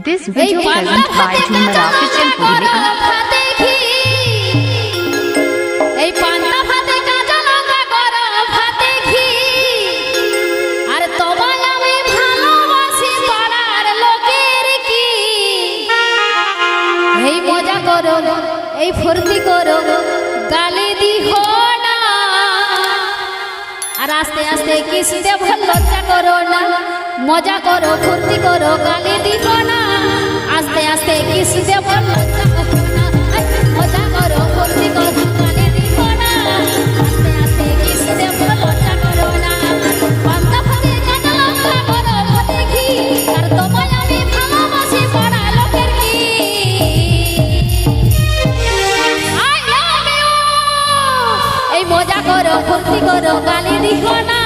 This video present by ভাতে ঘি। এই মজা করো এই ফুর্তি করো গালি না আর আস্তে আস্তে কিসতে ভালো লজ্জা করো না মজা করো ফুর্তি করো গালি দিব না You! করো না